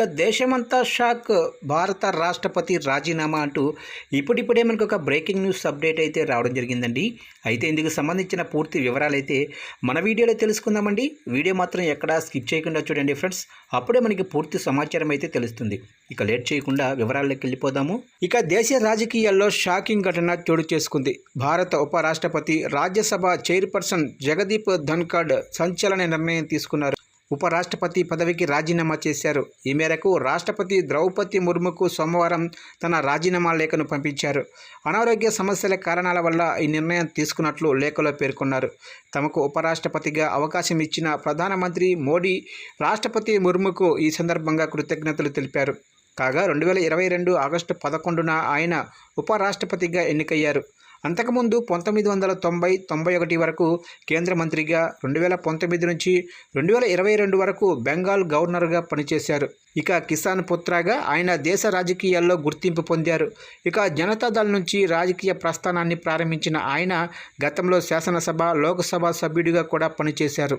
ఇక దేశమంతా షాక్. భారత రాష్ట్రపతి రాజీనామా అంటూ ఇప్పుడిప్పుడే మనకు ఒక బ్రేకింగ్ న్యూస్ అప్డేట్ అయితే రావడం జరిగిందండి. అయితే ఇందుకు సంబంధించిన పూర్తి వివరాలు అయితే మన వీడియోలో తెలుసుకుందామండి. వీడియో మాత్రం ఎక్కడా స్కిప్ చేయకుండా చూడండి ఫ్రెండ్స్. అప్పుడే మనకి పూర్తి సమాచారం అయితే తెలుస్తుంది. ఇక లేట్ చేయకుండా వివరాల్లోకి వెళ్ళిపోదాము. ఇక దేశ రాజకీయాల్లో షాకింగ్ ఘటన చోటు చేసుకుంది. భారత ఉపరాష్ట్రపతి రాజ్యసభ చైర్పర్సన్ జగదీప్ ధన్ఖడ్ సంచలన నిర్ణయం తీసుకున్నారు. ఉపరాష్ట్రపతి పదవికి రాజీనామా చేశారు. ఈ మేరకు రాష్ట్రపతి ద్రౌపది ముర్ముకు సోమవారం తన రాజీనామా లేఖను పంపించారు. అనారోగ్య సమస్యల కారణాల వల్ల ఈ నిర్ణయం తీసుకున్నట్లు లేఖలో పేర్కొన్నారు. తమకు ఉపరాష్ట్రపతిగా అవకాశం ఇచ్చిన ప్రధానమంత్రి మోడీ రాష్ట్రపతి ముర్ముకు ఈ సందర్భంగా కృతజ్ఞతలు తెలిపారు. కాగా రెండు వేల ఇరవై రెండు ఆగస్టు పదకొండున ఆయన ఉపరాష్ట్రపతిగా ఎన్నికయ్యారు. అంతకుముందు పంతొమ్మిది వందల తొంభై తొంభై ఒకటి వరకు కేంద్ర మంత్రిగా రెండు వేల పంతొమ్మిది నుంచి రెండు వేల ఇరవై రెండు వరకు బెంగాల్ గవర్నర్గా పనిచేశారు. ఇక కిసాన్ పుత్రగా ఆయన దేశ రాజకీయాల్లో గుర్తింపు పొందారు. ఇక జనతాదళ్ నుంచి రాజకీయ ప్రస్థానాన్ని ప్రారంభించిన ఆయన గతంలో శాసనసభ లోక్సభ సభ్యుడిగా కూడా పనిచేశారు.